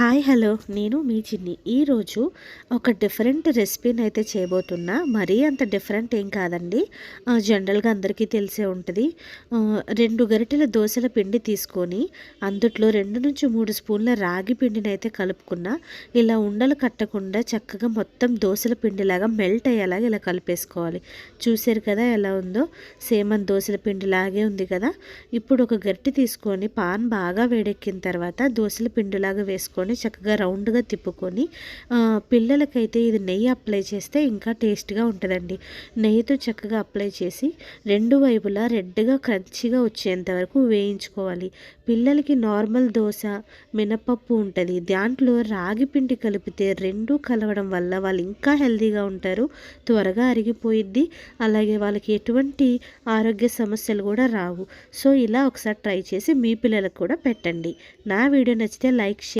Hi hello. నేను మీ చిన్ని. ఈరోజు ఒక డిఫరెంట్ రెసిపీని అయితే చేయబోతున్నా. మరీ అంత డిఫరెంట్ ఏం కాదండి. జనరల్గా అందరికీ తెలిసే ఉంటుంది. రెండు గరిటెల దోశల పిండి తీసుకొని అందుట్లో రెండు నుంచి మూడు స్పూన్ల రాగి పిండిని అయితే కలుపుకున్న. ఇలా ఉండలు కట్టకుండా చక్కగా మొత్తం దోశల పిండిలాగా మెల్ట్ అయ్యేలాగా ఇలా కలిపేసుకోవాలి. చూసారు కదా ఎలా ఉందో? సేమ్ అని దోశల పిండిలాగే ఉంది కదా. ఇప్పుడు ఒక గరిటె తీసుకొని పాన్ బాగా వేడెక్కిన తర్వాత దోశల పిండిలాగా వేసుకొని తీసుకొని చక్కగా రౌండ్గా తిప్పుకొని పిల్లలకైతే ఇది నెయ్యి అప్లై చేస్తే ఇంకా టేస్ట్గా ఉంటుందండి. నెయ్యితో చక్కగా అప్లై చేసి రెండు వైపులా రెడ్గా క్రంచిగా వచ్చేంత వరకు వేయించుకోవాలి. పిల్లలకి నార్మల్ దోశ మినపప్పు ఉంటుంది. దాంట్లో రాగి పిండి కలిపితే రెండు కలవడం వల్ల వాళ్ళు ఇంకా హెల్తీగా ఉంటారు త్వరగా అరిగిపోయిద్ది. అలాగే వాళ్ళకి ఎటువంటి ఆరోగ్య సమస్యలు కూడా రావు. సో ఇలా ఒకసారి ట్రై చేసి మీ పిల్లలకు కూడా పెట్టండి. నా వీడియో నచ్చితే లైక్ షేర్